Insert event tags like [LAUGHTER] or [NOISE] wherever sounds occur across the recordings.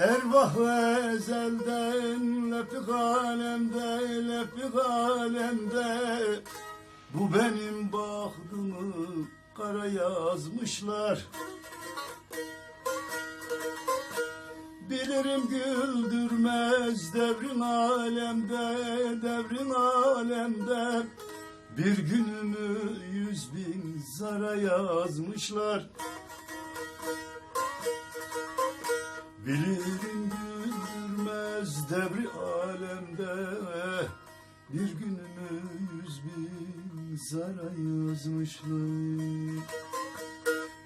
Allah ve ezelden lefik alemde lefik alemde. Bu benim bahtımı kara yazmışlar. Bilirim güldürmez devrin alemde devrin alemde. Bir günümü yüz bin zara yazmışlar Bilirim güldürmez devri alemde Bir günümü yüz bin zara yazmışlar.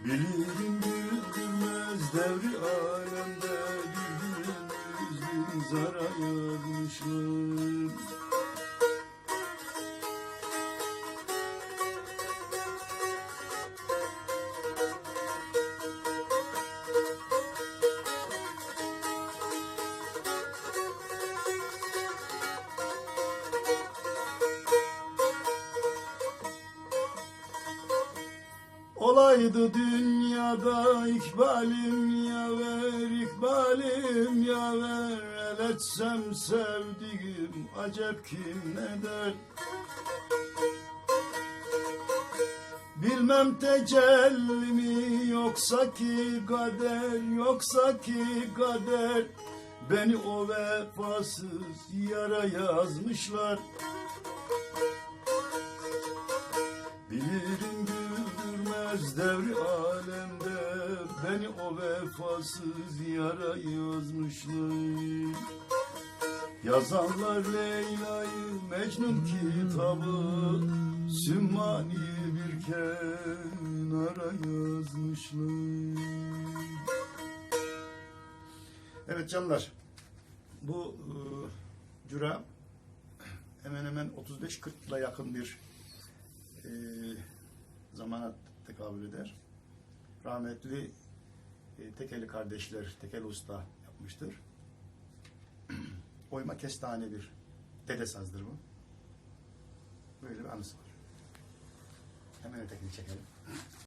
Bilirim güldürmez devri alemde Bir günümü yüz bin zara yazmışlar Olaydı dünyada ikbalim yaver, ikbalim yaver El etsem sevdiğim acep kim ne der? Bilmem tecelli mi yoksa ki kader, yoksa ki kader. Beni o vefasız yara yazmışlar devri alemde Beni o vefasız yara yazmışlar. Yazanlar Leyla'yı Mecnun kitabı Sümmani bir kenara yazmışlar. Evet canlar bu e, cüra hemen hemen 35-40 yıla yakın bir e, zamana tekabül eder. Rahmetli e, Tekeli kardeşler, Tekeli Usta yapmıştır. [CLEARS THROAT] Oyma kestane bir dede sazdır bu. Böyle bir anısı var. Hemen ötekini çekelim. [CLEARS THROAT]